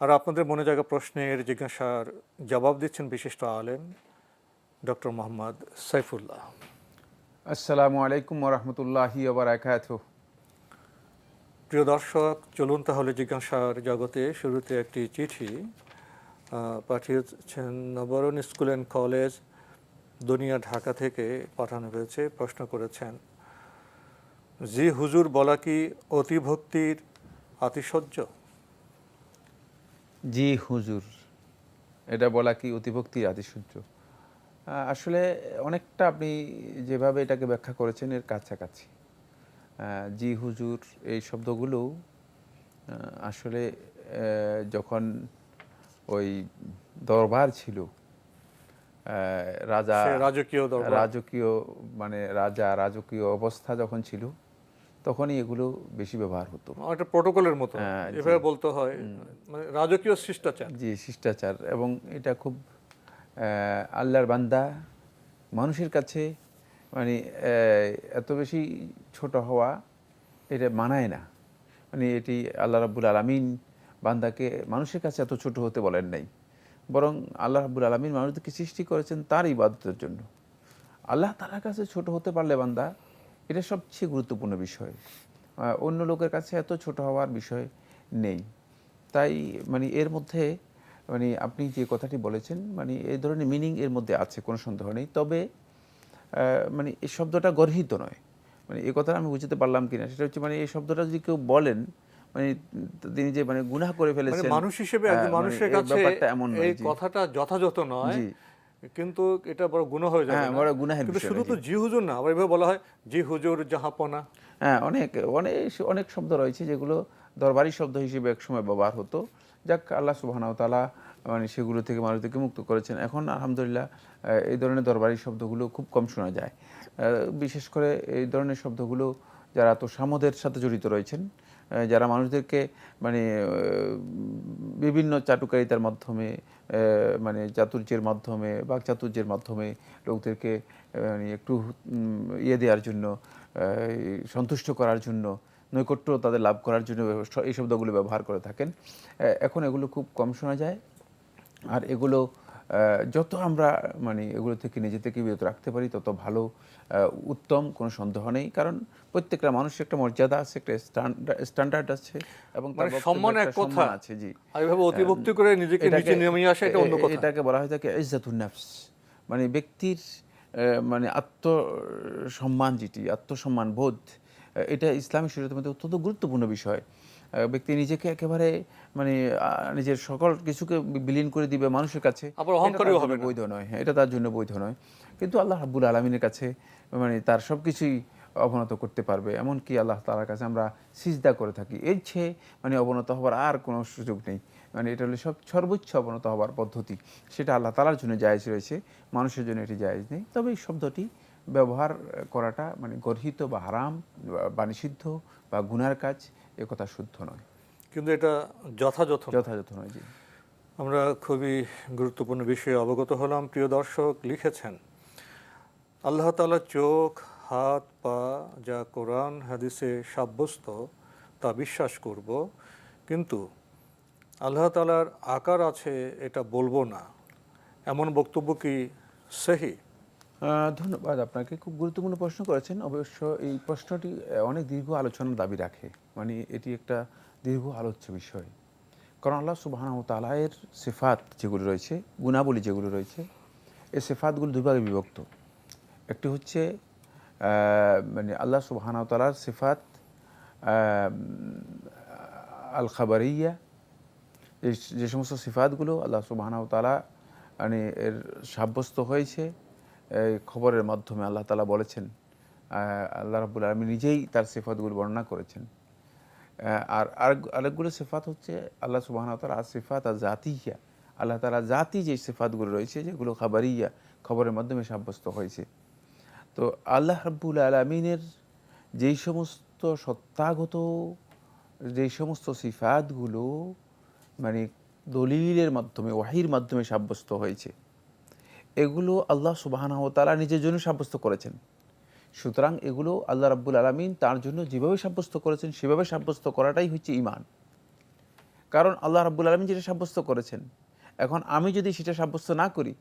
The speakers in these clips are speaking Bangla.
আর আপনাদের মনে জায়গা প্রশ্নের জিজ্ঞাসার জবাব দিচ্ছেন বিশিষ্ট আলেম ডক্টর মোহাম্মদ সাইফুল্লাহ। আসসালামু আলাইকুম ওরহমতুল্লাহি ওবরাকাত। প্রিয় দর্শক চলুন তাহলে জিজ্ঞাসার জগতে শুরুতে একটি চিঠি পাঠিয়েছেন নবরণ স্কুল অ্যান্ড কলেজ দুনিয়া ঢাকা থেকে পাঠানো হয়েছে প্রশ্ন করেছেন জি হুজুর বলা কি অতিভক্তির আতিশয্য? জি হুজুর। এটা বলা কি অতিভক্তি আতিশয্য? আহ, আসলে অনেকটা আপনি যেভাবে এটাকে ব্যাখ্যা করেছেন এর কাছাকাছি। জি হুজুর এই শব্দগুলো আসলে যখন ওই দরবার ছিল রাজা রাজকীয় দরবার। রাজকীয় মানে রাজা রাজকীয় অবস্থা যখন ছিল তখনই এগুলো বেশি ব্যবহার হতো। একটা প্রোটোকলের মতো। হ্যাঁ, এভাবে বলতে হয় মানে রাজকীয় শিষ্টাচার। জি শিষ্টাচার এবং এটা খুব আল্লাহর বান্দা মানুষের কাছে মানে এত বেশি ছোট হওয়া এটা মানায় না। মানে এটি আল্লাহ রাব্বুল আলমিন বান্দাকে মানুষের কাছে এত ছোট হতে বলেন নাই। বরং আল্লাহ রাব্বুল আলমিন মানুষদেরকে সৃষ্টি করেছেন তার ইবাদতের জন্য। আল্লাহ তালার কাছে ছোট হতে পারলে বান্দা এটা সবচেয়ে গুরুত্বপূর্ণ বিষয়। অন্য লোকের কাছে এত ছোট হওয়ার বিষয় নেই। তাই মানে এর মধ্যে মানে আপনি যে কথাটি বলেছেন মানে এই ধরনের মিনিং এর মধ্যে আছে কোনো সন্দেহ নেই। তবে মানে এই শব্দটা গর্হিত নয়। মানে এই কথাটা আমি বুঝতে পারলাম কিনা সেটা হচ্ছে মানে এই শব্দটা যদি কেউ বলেন মানে তিনি যে মানে গুনাহ করে মানে ফেলেছেন মানুষ হিসেবে মানে মানুষের কাছে এই কথাটা যথাযথ নয়। কিন্তু এটা বড় গুণ হয়ে যাবে হ্যাঁ। বড় গুনাহের কিন্তু বিষয়, শুধু তো জি। হুজুর না আবার এভাবে বলা হয় জি হুজুর জাহাপনা হ্যাঁ অনেক অনেক অনেক শব্দ রয়েছে যেগুলো দরবারি শব্দ হিসেবে একসময় ব্যবহার হতো যাক আল্লাহ সুবাহানাও তালা মানে সেগুলো থেকে মানুষদেরকে মুক্ত করেছেন এখন আলহামদুলিল্লাহ এই ধরনের দরবারি শব্দগুলো খুব কম শোনা যায় বিশেষ করে এই ধরনের শব্দগুলো যারা তো সামদের সাথে জড়িত রয়েছেন যারা মানুষদেরকে মানে বিভিন্ন চাটুকারিতার মাধ্যমে মানে চাতুর্যের মাধ্যমে বা চাতুর্যের মাধ্যমে লোকদেরকে মানে একটু ইয়ে দেওয়ার জন্য সন্তুষ্ট করার জন্য, নৈকট্য তাদের লাভ করার জন্য এই শব্দগুলো ব্যবহার করে থাকেন। এখন এগুলো খুব কম শোনা যায়। আর এগুলো যত আমরা মানে এগুলো থেকে নিজে থেকে বিরত রাখতে পারি তত ভালো উত্তম কোনো সন্দেহ নেই। কারণ প্রত্যেকটা মানুষের একটা মর্যাদা আছে একটা স্ট্যান্ডার্ড আছে এবং তার মানে সম্মান এক কথা। আছে জি। এভাবে অতিভক্তি করে নিজেকে এটাকে- নেমে আসা এটা অন্য কথা। এটাকে বলা হয় থাকে ইজ্জাতুন নাফস। মানে ব্যক্তির মানে আত্মসম্মান যেটি আত্মসম্মান বোধ এটা ইসলামী শরীয়তের মধ্যে অত্যন্ত গুরুত্বপূর্ণ বিষয়। ব্যক্তি নিজেকে একেবারে মানে নিজের সকল কিছুকে বিলীন করে দিবে মানুষের কাছে আবার অহংকারীও হবে বৈধ নয় হ্যাঁ এটা তার জন্য বৈধ নয়। কিন্তু আল্লাহ রাব্বুল আলমিনের কাছে মানে তার সব কিছুই অবনত করতে পারবে এমনকি আল্লাহ তালার কাছে আমরা সিজদা করে থাকি। এর চেয়ে মানে অবনত হওয়ার আর কোনো সুযোগ নেই। মানে এটা হলো সব সর্বোচ্চ অবনত হওয়ার পদ্ধতি। সেটা আল্লাহ তালার জন্য জায়েজ রয়েছে মানুষের জন্য এটি জায়েজ নেই। তবে এই শব্দটি ব্যবহার করাটা মানে গর্হিত বা হারাম বা- বা নিষিদ্ধ বা গুনার কাজ এ কথা শুদ্ধ নয়। কিন্তু এটা যথাযথ যথাযথ নয় জি। আমরা খুবই গুরুত্বপূর্ণ বিষয়ে অবগত হলাম। প্রিয় দর্শক লিখেছেন আল্লাহ তাআলার চোখ হাত পা যা কোরআন হাদিসে সাব্যস্ত তা বিশ্বাস করব। কিন্তু আল্লাহ তালার আকার আছে এটা বলব না। এমন বক্তব্য কি সেহি? ধন্যবাদ, আপনাকে খুব গুরুত্বপূর্ণ প্রশ্ন করেছেন। অবশ্য এই প্রশ্নটি অনেক দীর্ঘ আলোচনার দাবি রাখে মানে এটি একটা দীর্ঘ আলোচ্য বিষয়। কারণ আল্লাহ সুবাহ তালায়ের সিফাত যেগুলো রয়েছে, গুণাবলী যেগুলো রয়েছে, এই সিফাতগুলো দুভাগে বিভক্ত। একটি হচ্ছে মানে আল্লাহ তাআলার সিফাত আল খাবারিয়া যে সমস্ত সিফাতগুলো আল্লাহ তাআলা মানে এর সাব্যস্ত হয়েছে। খবরের মাধ্যমে আল্লাহ তালা বলেছেন আল্লাহ রাব্বুল আলামিন নিজেই তার সিফাতগুলো বর্ণনা করেছেন। আর আরেকগুলো সিফাত হচ্ছে আল্লাহ তাআলা আর সিফাত আর জাতিয়া আল্লাহ তালা জাতি যে সিফাতগুলো রয়েছে, যেগুলো খাবারিয়া খবরের মাধ্যমে সাব্যস্ত হয়েছে। তো আল্লাহ রাব্বুল আলমিনের যেই সমস্ত সত্তাগত, যেই সমস্ত সিফাতগুলো মানে দলিলের মাধ্যমে, ওয়াহির মাধ্যমে সাব্যস্ত হয়েছে এগুলো আল্লাহ সুবাহানাহ তালা নিজের জন্য সাব্যস্ত করেছেন। সুতরাং এগুলো আল্লাহ রাব্বুল আলমিন তার জন্য যেভাবে সাব্যস্ত করেছেন, সেভাবে সাব্যস্ত করাটাই হচ্ছে ইমান কারণ আল্লাহ রাব্বুল আলমিন যেটা সাব্যস্ত করেছেন, এখন আমি যদি সেটা সাব্যস্ত না করি,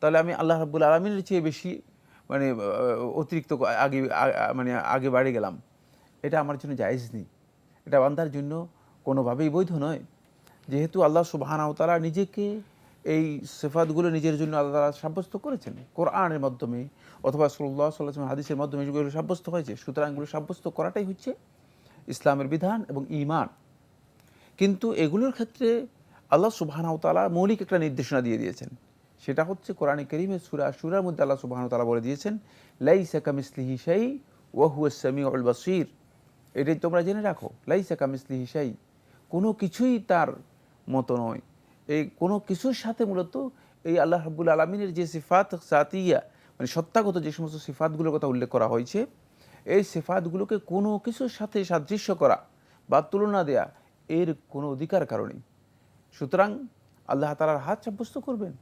তাহলে আমি আল্লাহ রাব্বুল আলমিনের চেয়ে বেশি মানে অতিরিক্ত আগে মানে আগে বাড়ে গেলাম। এটা আমার জন্য জায়েজ নেই। এটা বান্দার জন্য কোনোভাবেই বৈধ নয়। যেহেতু আল্লাহ সুবাহানাও তারা নিজেকে এই সেফাতগুলো নিজের জন্য আল্লাহ তাআলা সাব্যস্ত করেছেন। কোরআনের মাধ্যমে অথবা সাল্লাহ সাল্লাহ হাদিসের মাধ্যমে এগুলো সাব্যস্ত হয়েছে। সুতরাং এগুলো সাব্যস্ত করাটাই হচ্ছে ইসলামের বিধান এবং ইমান কিন্তু এগুলোর ক্ষেত্রে আল্লাহ সুবহানাহু তাআলা মৌলিক একটা নির্দেশনা দিয়ে দিয়েছেন। সেটা হচ্ছে কোরআনে করিমের সুরা সূরার মধ্যে আল্লাহ সুবহানাহু তাআলা বলে দিয়েছেন, লাইসা কামিসলিহি শাই ওয়া হুয়াস সামিউল বাসীর। এটাই তোমরা জেনে রাখো লাই লাইসা কামিসলিহি শাই কোনো কিছুই তার মতো নয়। এই কোনো কিছুর সাথে মূলত এই আল্লাহ রাব্বুল আলমিনের যে সিফাত সাতিয়া মানে সত্তাগত যে সমস্ত সিফাতগুলোর কথা উল্লেখ করা হয়েছে, এই সিফাতগুলোকে কোনো কিছুর সাথে সাদৃশ্য করা বা তুলনা দেয়া এর কোনো অধিকার কারণেই সুতরাং আল্লাহ তালার হাত সাব্যস্ত করবেন।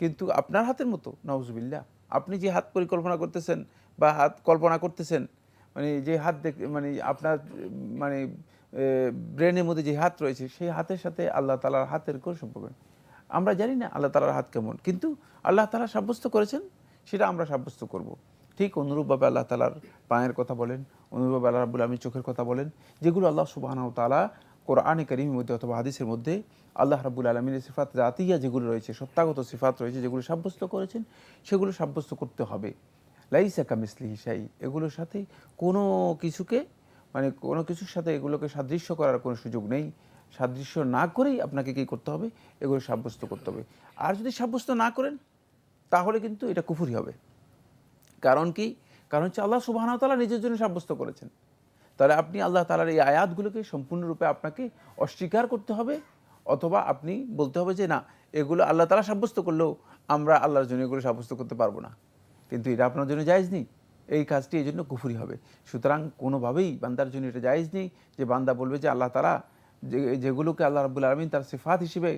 কিন্তু আপনার হাতের মতো নওয়াজবিল্লা আপনি যে হাত পরিকল্পনা করতেছেন বা হাত কল্পনা করতেছেন মানে যে হাত দেখ মানে আপনার মানে ব্রেনের মধ্যে যে হাত রয়েছে, সেই হাতের সাথে আল্লাহ তালার হাতের কোনো সম্পর্ক নেই। আমরা জানি না আল্লাহ তালার হাত কেমন, কিন্তু আল্লাহ তালা সাব্যস্ত করেছেন, সেটা আমরা সাব্যস্ত করব। ঠিক অনুরূপভাবে আল্লাহ তালার পায়ের কথা বলেন, অনুরূপভাবে আল্লাহ রাবুল আলমী চোখের কথা বলেন, যেগুলো আল্লাহ সুবাহ তালা কোরআনে করিমের মধ্যে অথবা হাদিসের মধ্যে আল্লাহ রাবুল আলমীর সিফাত জাতিয়া যেগুলো রয়েছে সত্তাগত সিফাত রয়েছে, যেগুলো সাব্যস্ত করেছেন, সেগুলো সাব্যস্ত করতে হবে লাইসা কামিসলি হিসাই এগুলোর সাথে কোনো কিছুকে মানে কোনো কিছুর সাথে এগুলোকে সাদৃশ্য করার কোনো সুযোগ নেই। সাদৃশ্য না করেই আপনাকে কী করতে হবে? এগুলো সাব্যস্ত করতে হবে। আর যদি সাব্যস্ত না করেন, তাহলে কিন্তু এটা কুফুরি হবে। কারণ কি? কারণ হচ্ছে আল্লাহ সুবাহ তালা নিজের জন্য সাব্যস্ত করেছেন। তাহলে আপনি আল্লাহ তালার এই আয়াতগুলোকে সম্পূর্ণরূপে আপনাকে অস্বীকার করতে হবে, অথবা আপনি বলতে হবে যে, না, এগুলো আল্লাহ তালা সাব্যস্ত করলেও আমরা আল্লাহর জন্য এগুলো সাব্যস্ত করতে পারব না। কিন্তু এটা আপনার জন্য জায়েজ নেই। এই কাজটি এই জন্য কুফুরি হবে। সুতরাং কোনোভাবেই বান্দার জন্য এটা জায়েজ নেই যে বান্দা বলবে যে আল্লাহ যে, যেগুলোকে আল্লাহ রাবুল আলমিন তার সিফাত হিসেবে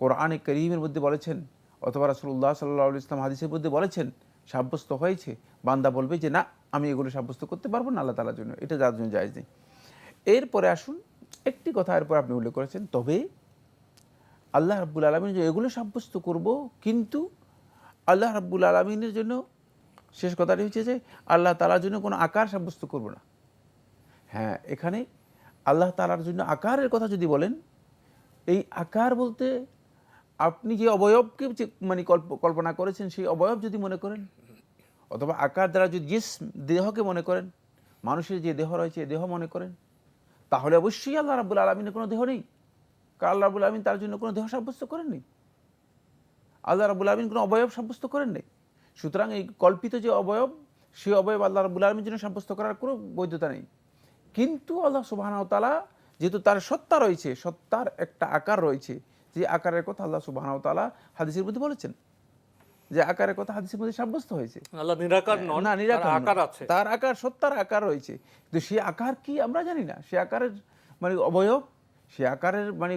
কোরআনে করিমের মধ্যে বলেছেন অথবা রাসুল্লাহ সাল্লাহ ইসলাম হাদিসের মধ্যে বলেছেন, সাব্যস্ত হয়েছে, বান্দা বলবে যে না, আমি এগুলো সাব্যস্ত করতে পারব না আল্লাহ তালার জন্য, এটা যার জন্য জায়েজ নেই। এরপরে আসুন, একটি কথা এরপর আপনি উল্লেখ করেছেন, তবে আল্লাহ রাব্বুল আলমিন যে এগুলো সাব্যস্ত করব, কিন্তু আল্লাহ রাব্বুল আলমিনের জন্য শেষ কথাটি হচ্ছে যে আল্লাহ তালার জন্য কোনো আকার সাব্যস্ত করব না। হ্যাঁ এখানে আল্লাহ তালার জন্য আকারের কথা যদি বলেন, এই আকার বলতে আপনি যে অবয়বকে মানে কল্প, কল্পনা করেছেন, সেই অবয়ব যদি মনে করেন, অথবা আকার দ্বারা যদি জিস দেহকে মনে করেন, মানুষের যে দেহ রয়েছে দেহ মনে করেন, তাহলে অবশ্যই আল্লাহ রাবুল আলমিনের কোনো দেহ নেই। কারণ আল্লাহ রাবুল আলমিন তার জন্য কোনো দেহ সাব্যস্ত করেননি। আল্লাহ রাবুল আলমিন কোনো অবয়ব সাব্যস্ত করেন নাই সুতরাং এই কল্পিত যে অবয়ব সেই অবয়ব আল্লাহ রাবুল আলমীর জন্য সাব্যস্ত করার কোনো বৈধতা নেই। কিন্তু আল্লাহ সুবাহ তালা যেহেতু তার সত্তা রয়েছে সত্তার একটা আকার রয়েছে যে আকারের কথা আল্লাহ সুবাহ তালা হাদিসের মধ্যে বলেছেন। যে আকারের কথা হাদিসের মধ্যে সাব্যস্ত হয়েছে। আল্লাহ নিরাকার নন না নিরাকার আকার আছে। তার আকার সত্তার আকার রয়েছে। কিন্তু সে আকার কি আমরা জানি না। সে আকারের মানে অবয়ব সে আকারের মানে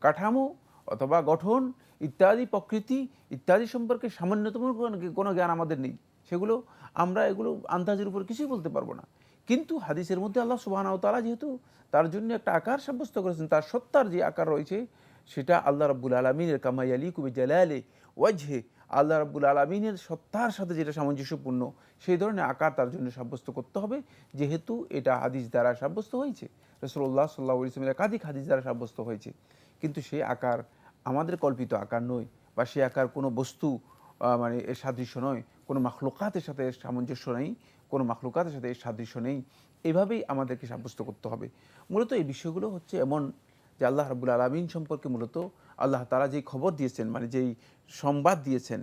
কাঠামো অথবা গঠন ইত্যাদি প্রকৃতি, ইত্যাদি সম্পর্কে সামান্যতম কোনো- জ্ঞান আমাদের নেই। সেগুলো আমরা এগুলো আন্দাজের উপর কিছুই বলতে পারব না। কিন্তু হাদিসের মধ্যে আল্লাহ সুবাহ তালা যেহেতু তার জন্য একটা আকার সাব্যস্ত করেছেন, তার সত্তার যে আকার রয়েছে, সেটা আল্লাহ রাব্বুল আলমিনের কামাই আলী কুবি জালালে ওয়াজহে। আল্লাহ রাব্বুল আলমিনের সত্তার সাথে যেটা সামঞ্জস্যপূর্ণ, সেই ধরনের আকার তার জন্য সাব্যস্ত করতে হবে। যেহেতু এটা হাদিস দ্বারা সাব্যস্ত হয়েছে রসুল্লাহ সাল্লাহ ইসলামের একাধিক হাদিস দ্বারা সাব্যস্ত হয়েছে। কিন্তু সেই আকার আমাদের কল্পিত আকার নয় বা সে আকার কোনো বস্তু মানে এর সাদৃশ্য নয়, কোনো মাখলুকাতের সাথে এর সামঞ্জস্য নেই, কোনো মাখলুকাতের সাথে এর সাদৃশ্য নেই, এভাবেই আমাদেরকে সাব্যস্ত করতে হবে। মূলত এই বিষয়গুলো হচ্ছে এমন যে আল্লাহ রাবুল আলমিন সম্পর্কে মূলত আল্লাহ তারা যেই খবর দিয়েছেন মানে যেই সংবাদ দিয়েছেন,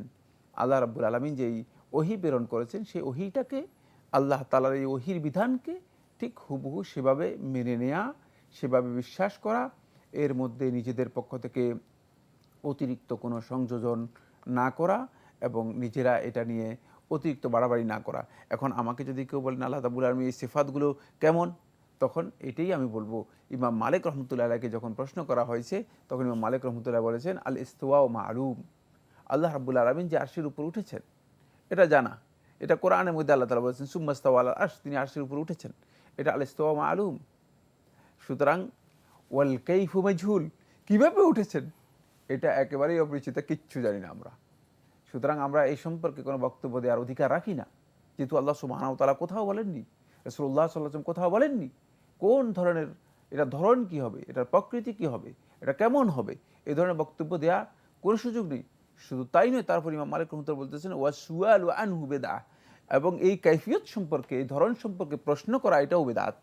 আল্লাহ রাবুল আলমিন যেই ওহি প্রেরণ করেছেন, সেই ওহিটাকে আল্লাহ তালার এই ওহির বিধানকে ঠিক হুবহু সেভাবে মেনে নেয়া, সেভাবে বিশ্বাস করা, এর মধ্যে নিজেদের পক্ষ থেকে অতিরিক্ত কোনো সংযোজন না করা এবং নিজেরা এটা নিয়ে অতিরিক্ত বাড়াবাড়ি না করা। এখন আমাকে যদি কেউ বলেন, আল্লাহ তাবুল আলমী এই সিফাতগুলো কেমন? তখন এটাই আমি বলব। ইমাম মালিক রহমতুল্লাহ আলাইকে যখন প্রশ্ন করা হয়েছে, তখন ইমাম মালিক রহমতুল্লাহ বলেছেন আল ইস্তোয়া ও মারুম। আল্লাহ রাবুল আলমিন যে আরশির উপর উঠেছেন, এটা জানা। এটা কোরআনের মধ্যে আল্লাহ তালা বলেছেন সুম্মাস্তাওয়া আল্লাহ আর্শ। তিনি আরশির উপর উঠেছেন। এটা আল ইস্তোয়া মালুম সুতরাং ওয়াল কাইফু মাজহুল কীভাবে উঠেছেন? এটা একেবারেই অপরিচিত, কিচ্ছু জানি না আমরা। সুতরাং আমরা এই সম্পর্কে কোনো বক্তব্য দেওয়ার অধিকার রাখি না। যেহেতু আল্লাহ সুবাহানতালা কোথাও বলেননি রসুল্লাহ সাল্লাম কোথাও বলেননি, কোন ধরনের, এটা ধরন কি হবে, এটার প্রকৃতি কি হবে, এটা কেমন হবে, এই ধরনের বক্তব্য দেওয়া কোনো সুযোগ নেই। শুধু তাই নয়, তারপর ইমাম মালিক রহমতুল্লাহ বলতেছেন, ওয়া সুয়াল ও আনহু বেদা এবং এই কাইফিয়ত সম্পর্কে, এই ধরন সম্পর্কে প্রশ্ন করা এটাও বেদাত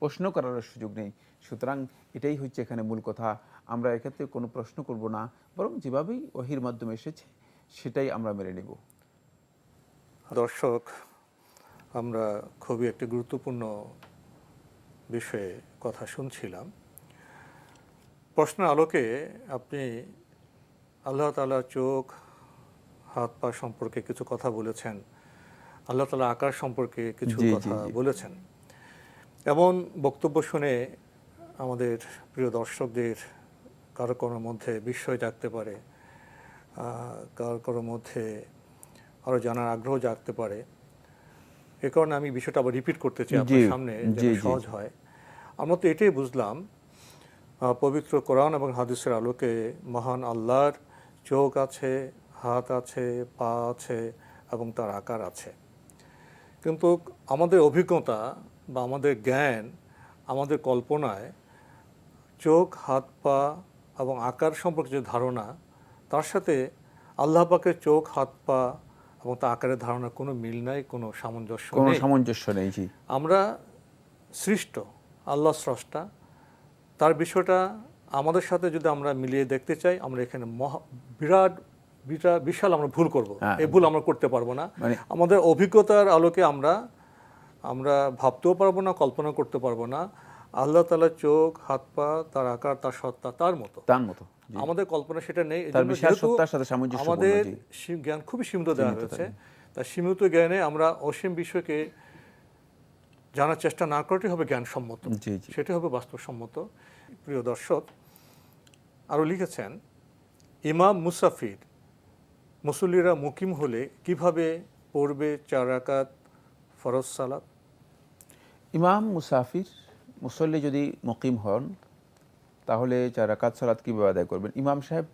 প্রশ্ন করার সুযোগ নেই। সুতরাং এটাই হচ্ছে এখানে মূল কথা। আমরা এক্ষেত্রে কোনো প্রশ্ন করব না বরং যেভাবেই ওহির মাধ্যমে এসেছে সেটাই আমরা মেনে নেব। দর্শক আমরা খুবই একটি গুরুত্বপূর্ণ বিষয়ে কথা শুনছিলাম। প্রশ্নের আলোকে আপনি আল্লাহ তালা চোখ হাত পা সম্পর্কে কিছু কথা বলেছেন আল্লাহ তালা আকার সম্পর্কে কিছু কথা বলেছেন। এমন বক্তব্য শুনে আমাদের প্রিয় দর্শকদের কারও কারোর মধ্যে বিস্ময় জাগতে পারে কারও কারোর মধ্যে আরও জানার আগ্রহ জাগতে পারে। এ কারণে আমি বিষয়টা আবার রিপিট করতে চাই আপনার সামনে সহজ হয়। আমরা তো এটাই বুঝলাম পবিত্র কোরআন এবং হাদিসের আলোকে মহান আল্লাহর চোখ আছে হাত আছে পা আছে এবং তার আকার আছে। কিন্তু আমাদের অভিজ্ঞতা বা আমাদের জ্ঞান আমাদের কল্পনায় চোখ হাত পা এবং আকার সম্পর্কে যে ধারণা তার সাথে আল্লাহ পাকের চোখ হাত পা এবং তার আকারের ধারণার কোনো মিল নাই কোনো সামঞ্জস্য কোনো সামঞ্জস্য নেই জি। আমরা সৃষ্ট আল্লাহ স্রষ্টা। তার বিষয়টা আমাদের সাথে যদি আমরা মিলিয়ে দেখতে চাই আমরা এখানে মহা বিরাট বিরাট বিশাল আমরা ভুল করব। হ্যাঁ। এই ভুল আমরা করতে পারব না। মানে- আমাদের অভিজ্ঞতার আলোকে আমরা আমরা ভাবতেও পারব না কল্পনা করতে পারব না। আল্লাহ তালার চোখ হাত পা তার আকার তার সত্তা তার মতো। তার মতো আমাদের কল্পনা সেটা নেই। আমাদের জ্ঞান খুবই সীমিত দেওয়া হয়েছে। তার সীমিত জ্ঞানে আমরা অসীম বিষয়কে জানার চেষ্টা না করাটাই হবে জ্ঞানসম্মত। সেটি হবে বাস্তবসম্মত। প্রিয় দর্শক আরও লিখেছেন ইমাম মুসাফির মুসল্লিরা মুকিম হলে কীভাবে পড়বে চার রাকাত ফরজ সালাত? ইমাম মুসাফির মুসল্লি যদি মকিম হন, তাহলে চার রাকাত সালাত কীভাবে আদায় করবেন? ইমাম সাহেব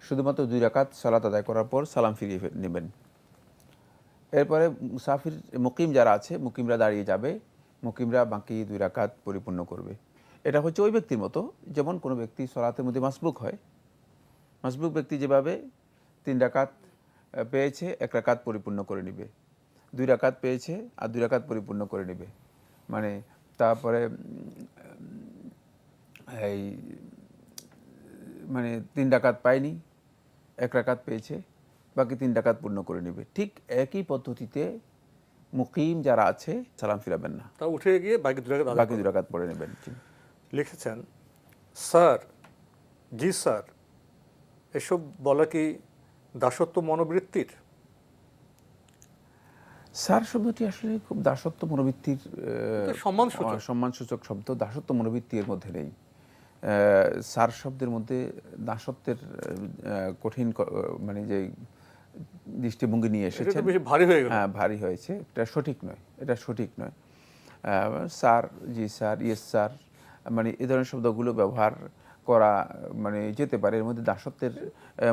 শুধুমাত্র দুই রাকাত সালাত আদায় করার পর সালাম ফিরিয়ে নেবেন। এরপরে মুসাফির, মুকিম যারা আছে, মুকিমরা দাঁড়িয়ে যাবে, মুকিমরা বাকি দুই রাকাত পরিপূর্ণ করবে। এটা হচ্ছে ওই ব্যক্তির মতো, যেমন কোনো ব্যক্তি সলাতের মধ্যে মাসবুক হয়। মাসবুক ব্যক্তি যেভাবে তিন রাকাত পেয়েছে, এক রাকাত পরিপূর্ণ করে নেবে। দুই রাকাত পেয়েছে আর দুই রাকাত পরিপূর্ণ করে নেবে। মানে তারপরে এই মানে তিন ডাকাত পায়নি এক রাকাত পেয়েছে বাকি তিন ডাকাত পূর্ণ করে নেবে। ঠিক একই পদ্ধতিতে মুকিম যারা আছে সালাম ফিরাবেন না। তা উঠে গিয়ে বাকি দু রাকাত আদায় বাকি দুই রাকাত পড়ে নেবেন লিখেছেন স্যার জি স্যার এসব বলা কি দাসত্ব মনোবৃত্তির? স্যার শব্দটি আসলে খুব দাসত্ব মনোবৃত্তির সম্মানসূচক। সম্মানসূচক শব্দ। দাসত্ব মনোবৃত্তি এর মধ্যে নেই। স্যার শব্দের মধ্যে দাসত্বের কঠিন মানে যে দৃষ্টিভঙ্গি নিয়ে বেশি ভারী হয়ে গেল। হ্যাঁ ভারী হয়েছে। এটা সঠিক নয়। এটা সঠিক নয়। স্যার জি স্যার ইয়েস স্যার মানে এই ধরনের শব্দগুলো ব্যবহার করা মানে যেতে পারে এর মধ্যে দাসত্বের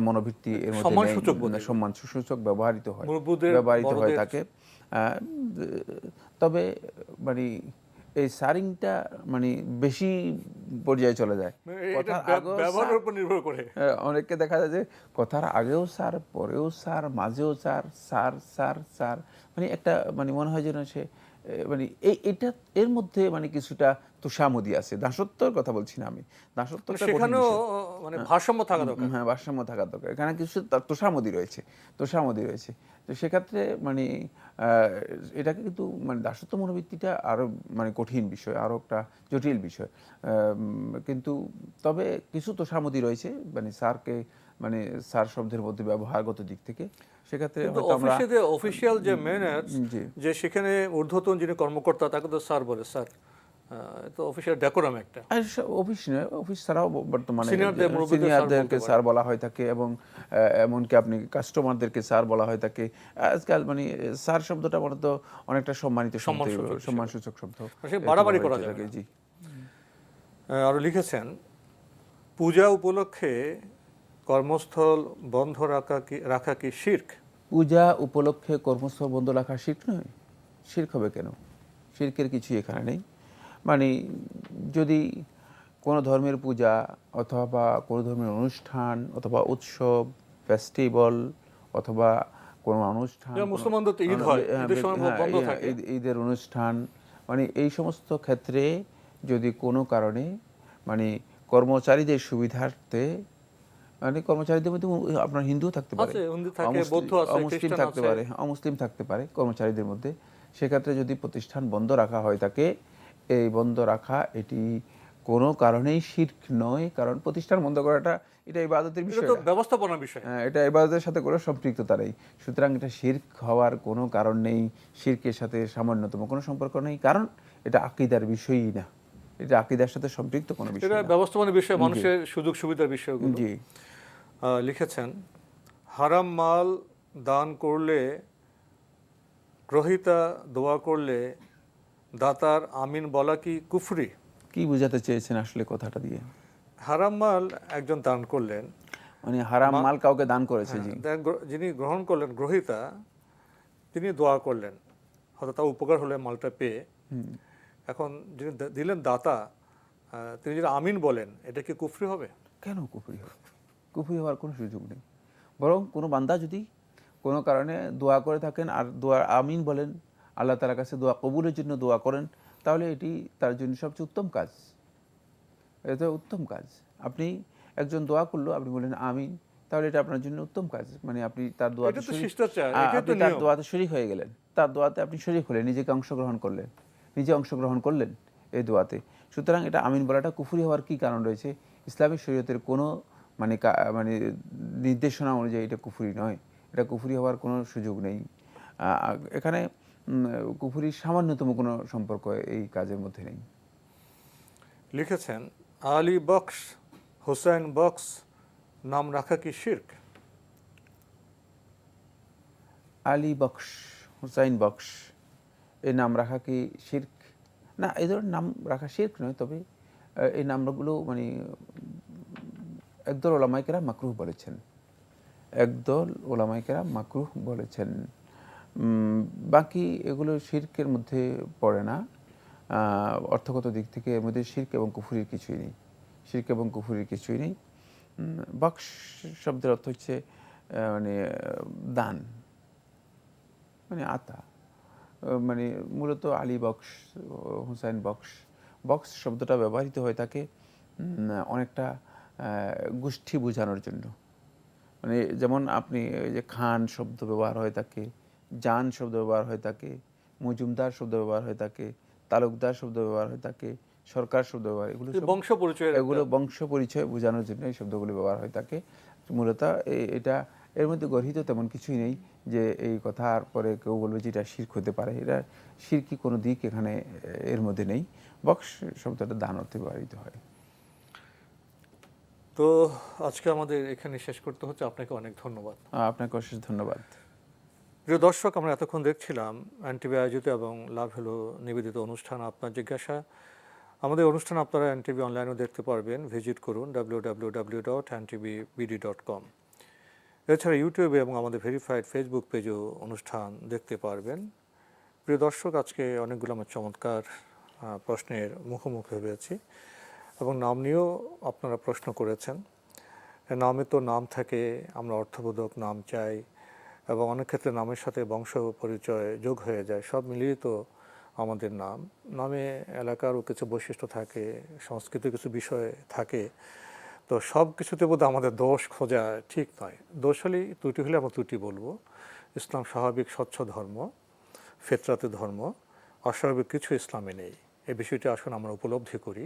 মনোবৃত্তি এর মধ্যে। সম্মান সূচক ব্যবহৃত হয় ব্যবহৃত হয়ে থাকে তবে মানে এই সারিংটা মানে বেশি পর্যায়ে চলে যায়। আগেও ব্যবহারের উপর নির্ভর করে। অনেককে দেখা যায় যে কথার আগেও সার পরেও সার মাঝেও সার সার সার সার মানে একটা মানে মনে হয় যেন সে মানে এই এটা এর মধ্যে মানে কিছুটা তুষামদি আছে। দাসত্বর কথা বলছি না আমি। দাসত্ব সেখানেও মানে ভারসাম্য থাকা দরকার। হ্যাঁ ভারসাম্য থাকা দরকার। এখানে কিছু তোষামদি রয়েছে। তোষামদি রয়েছে। তো সেক্ষেত্রে মানে এটাকে কিন্তু মানে দাসত্ব মনোবৃত্তিটা আরও মানে কঠিন বিষয় আরও একটা জটিল বিষয়। কিন্তু তবে কিছু তোষামদি রয়েছে। মানে স্যারকে মানে স্যার শব্দের মধ্যে ব্যবহারগত দিক থেকে। সেক্ষেত্রে অফিসিয়াল যে ম্যানার্স যে সেখানে ঊর্ধ্বতন যিনি কর্মকর্তা তাকে তো স্যার বলে স্যার। তো অফিসিয়াল ডেকোরাম একটা। অফিস নয় অফিস ছাড়াও বর্তমানে সিনিয়রদেরকে স্যার বলা হয়ে থাকে এবং এমনকি আপনি কাস্টমারদেরকে স্যার বলা হয়ে থাকে। আজকাল মানে স্যার শব্দটা মূলত অনেকটা সম্মানিত সম্মানসূচক শব্দ। সে বাড়াবাড়ি করা যাবে জি। আহ, আরও লিখেছেন পূজা উপলক্ষে কর্মস্থল বন্ধ রাখা কি রাখা কি শির্ক? পূজা উপলক্ষে কর্মস্থল বন্ধ রাখা শির্ক নয় শির্ক হবে কেন? শির্কের কিছুই এখানে নেই। মানে যদি কোনো ধর্মের পূজা অথবা কোনো ধর্মের অনুষ্ঠান অথবা উৎসব ফেস্টিভ্যাল অথবা কোনো অনুষ্ঠান মুসলমানদের ঈদ হয়, হ্যাঁ, ঈদের অনুষ্ঠান মানে এই সমস্ত ক্ষেত্রে যদি কোনো কারণে মানে কর্মচারীদের সুবিধার্থে মানে কর্মচারীদের মধ্যে আপনার হিন্দু থাকতে পারে অমুসলিম- থাকতে পারে অমুসলিম থাকতে পারে কর্মচারীদের মধ্যে। সেক্ষেত্রে যদি প্রতিষ্ঠান বন্ধ রাখা হয় থাকে এই বন্ধ রাখা এটি কোনো কারণেই শির্ক নয় কারণ প্রতিষ্ঠান বন্ধ করাটা এটা ইবাদতের বিষয় ব্যবস্থাপনার বিষয়। হ্যাঁ, এটা ইবাদতের সাথে কোনো সম্পৃক্ততা নেই। সুতরাং এটা শির্ক হওয়ার কোনো কারণ নেই শির্কের সাথে সামান্যতম কোনো সম্পর্ক নেই কারণ এটা আকিদার বিষয়ই না। এটা আকিদার সাথে সম্পৃক্ত কোনো বিষয় এটা। ব্যবস্থাপনার বিষয় মানুষের সুযোগ সুবিধার বিষয়গুলো। জি। লিখেছেন হারাম মাল দান করলে গ্রহিতা দোয়া করলে দাতার আমিন বলা কি কুফরি? কি বোঝাতে চেয়েছেন আসলে কথাটা দিয়ে? হারাম মাল একজন দান করলেন। মানে হারাম মাল কাউকে দান করেছে দেন যিনি গ্রহণ করলেন গ্রহিতা তিনি দোয়া করলেন। হয়তো তার উপকার হলে মালটা পেয়ে। এখন যিনি দিলেন দাতা তিনি যদি আমিন বলেন এটা কি কুফরি হবে? কেন কুফরি হবে? কুফরি হওয়ার কোনো সুযোগ নেই। বরং কোনো বান্দা যদি কোনো কারণে দোয়া করে থাকেন আর দোয়া আমিন বলেন আল্লাহ তালার কাছে দোয়া কবুলের জন্য দোয়া করেন তাহলে এটি তার জন্য সবচেয়ে উত্তম কাজ। এটা উত্তম কাজ। আপনি একজন দোয়া করল আপনি বলেন আমিন। তাহলে এটা আপনার জন্য উত্তম কাজ। মানে আপনি তার দোয়াতে আপনি তার দোয়াতে শরীক হয়ে গেলেন। তার দোয়াতে আপনি শরীক হলেন নিজেকে অংশগ্রহণ করলেন নিজে অংশগ্রহণ করলেন এই দোয়াতে। সুতরাং এটা আমিন বলাটা কুফুরি হওয়ার কি কারণ রয়েছে? ইসলামী শরীয়তের কোনো মানে মানে নির্দেশনা অনুযায়ী এটা কুফুরি নয়। এটা কুফুরি হওয়ার কোনো সুযোগ নেই। এখানে কুফুরির সামান্যতম কোনো সম্পর্ক এই কাজের মধ্যে নেই। লিখেছেন আলী বক্স হোসেন বক্স নাম রাখা কি শির্ক? আলী বক্স হুসাইন বক্স এই নাম রাখা কি শির্ক? না এই ধরনের নাম রাখা শির্ক নয় তবে এই নামগুলো মানে একদল ওলামাইকেরা মাকরুহ বলেছেন। একদল ওলামাইকেরা মাকরুহ বলেছেন। বাকি এগুলো শির্কের মধ্যে পড়ে না। অর্থগত দিক থেকে এর মধ্যে শির্ক এবং কুফুরির কিছুই নেই। শির্ক এবং কুফুরির কিছুই নেই। বক্স শব্দের অর্থ হচ্ছে মানে দান মানে আতা। মানে মূলত আলী বক্স, হুসাইন বক্স। বক্স শব্দটা ব্যবহৃত হয়ে থাকে অনেকটা গোষ্ঠী বোঝানোর জন্য। মানে যেমন আপনি যে খান শব্দ ব্যবহার হয়ে থাকে জান শব্দ ব্যবহার হয়ে থাকে মজুমদার শব্দ ব্যবহার হয়ে থাকে তালুকদার শব্দ ব্যবহার হয়ে থাকে সরকার শব্দ ব্যবহার এগুলো বংশ পরিচয়ের এগুলো বংশ পরিচয় বোঝানোর জন্য এই শব্দগুলো ব্যবহার হয়ে থাকে। মূলত এটা এর মধ্যে গর্হিত তেমন কিছুই নেই যে এই কথার পরে কেউ বলবে যে এটা শির্ক হতে পারে। এটা শিরকি কোনো দিক এখানে এর মধ্যে নেই। বক্স শব্দটা দান অর্থে ব্যবহৃত হয়। তো আজকে আমাদের এখানে শেষ করতে হচ্ছে। আপনাকে অনেক ধন্যবাদ। আপনাকে অশেষ ধন্যবাদ। প্রিয় দর্শক, আমরা এতক্ষণ দেখছিলাম এনটিভি আয়োজিত এবং লাভ হলো নিবেদিত অনুষ্ঠান আপনার জিজ্ঞাসা। আমাদের অনুষ্ঠান আপনারা এনটিভি অনলাইনেও দেখতে পারবেন। ভিজিট করুন W W W dot BD dot com এছাড়া ইউটিউবে এবং আমাদের ভেরিফাইড ফেসবুক পেজেও অনুষ্ঠান দেখতে পারবেন। প্রিয় দর্শক, আজকে অনেকগুলো আমার চমৎকার প্রশ্নের মুখোমুখি হয়েছি এবং নাম নিয়েও আপনারা প্রশ্ন করেছেন। নামে তো নাম থাকে, আমরা অর্থবোধক নাম চাই এবং অনেক ক্ষেত্রে নামের সাথে বংশ পরিচয় যোগ হয়ে যায়, সব মিলিয়ে তো আমাদের নাম। নামে এলাকারও কিছু বৈশিষ্ট্য থাকে, সংস্কৃতির কিছু বিষয় থাকে, তো সব কিছুতে বোধ আমাদের দোষ খোঁজা ঠিক নয়। দোষ হলেই ত্রুটি হলে আমরা ত্রুটি বলব। ইসলাম স্বাভাবিক স্বচ্ছ ধর্ম, ফেতরাতে ধর্ম, অস্বাভাবিক কিছু ইসলামে নেই। এই বিষয়টি আসুন আমরা উপলব্ধি করি।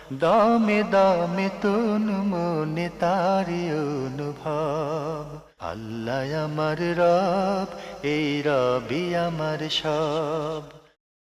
দামে দামে তন মনে তারি অনুভব। আল্লাহ আমার রব এই রবি আমার সব।